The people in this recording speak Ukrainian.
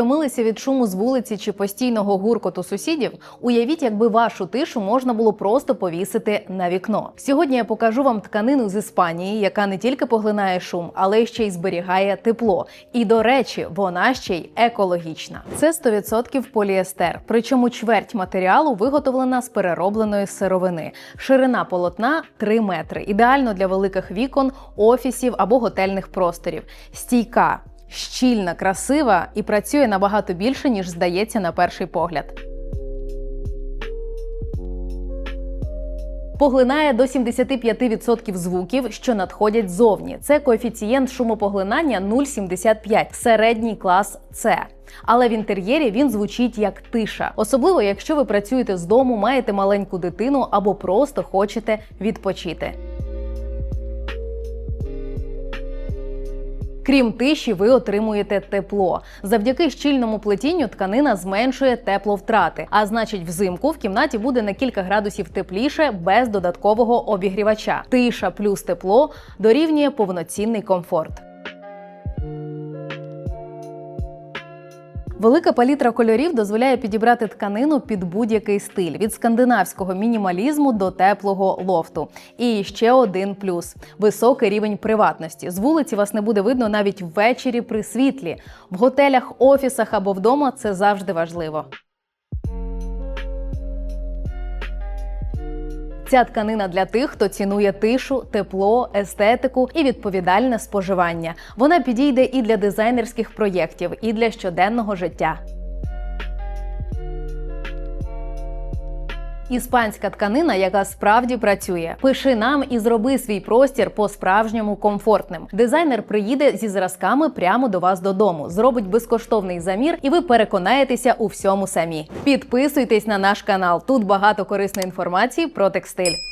Втомилися від шуму з вулиці чи постійного гуркоту сусідів? Уявіть, якби вашу тишу можна було просто повісити на вікно. Сьогодні я покажу вам тканину з Іспанії, яка не тільки поглинає шум, але ще й зберігає тепло. І до речі, вона ще й екологічна. Це 100% поліестер. Причому чверть матеріалу виготовлена з переробленої сировини. Ширина полотна 3 метри. Ідеально для великих вікон, офісів або готельних просторів. Стійка. Щільна, красива і працює набагато більше, ніж здається на перший погляд. Поглинає до 75% звуків, що надходять ззовні. Це коефіцієнт шумопоглинання 0,75, середній клас С. Але в інтер'єрі він звучить як тиша, особливо якщо ви працюєте з дому, маєте маленьку дитину або просто хочете відпочити. Крім тиші, ви отримуєте тепло. Завдяки щільному плетінню тканина зменшує тепловтрати, а значить, взимку в кімнаті буде на кілька градусів тепліше без додаткового обігрівача. Тиша плюс тепло дорівнює повноцінний комфорт. Велика палітра кольорів дозволяє підібрати тканину під будь-який стиль від скандинавського мінімалізму до теплого лофту. І ще один плюс високий рівень приватності. З вулиці вас не буде видно навіть ввечері при світлі. В готелях, офісах або вдома це завжди важливо. Ця тканина для тих, хто цінує тишу, тепло, естетику і відповідальне споживання. Вона підійде і для дизайнерських проєктів, і для щоденного життя. Іспанська тканина, яка справді працює. Пиши нам і зроби свій простір по-справжньому комфортним. Дизайнер приїде зі зразками прямо до вас додому, зробить безкоштовний замір, і ви переконаєтеся у всьому самі. Підписуйтесь на наш канал. Тут багато корисної інформації про текстиль.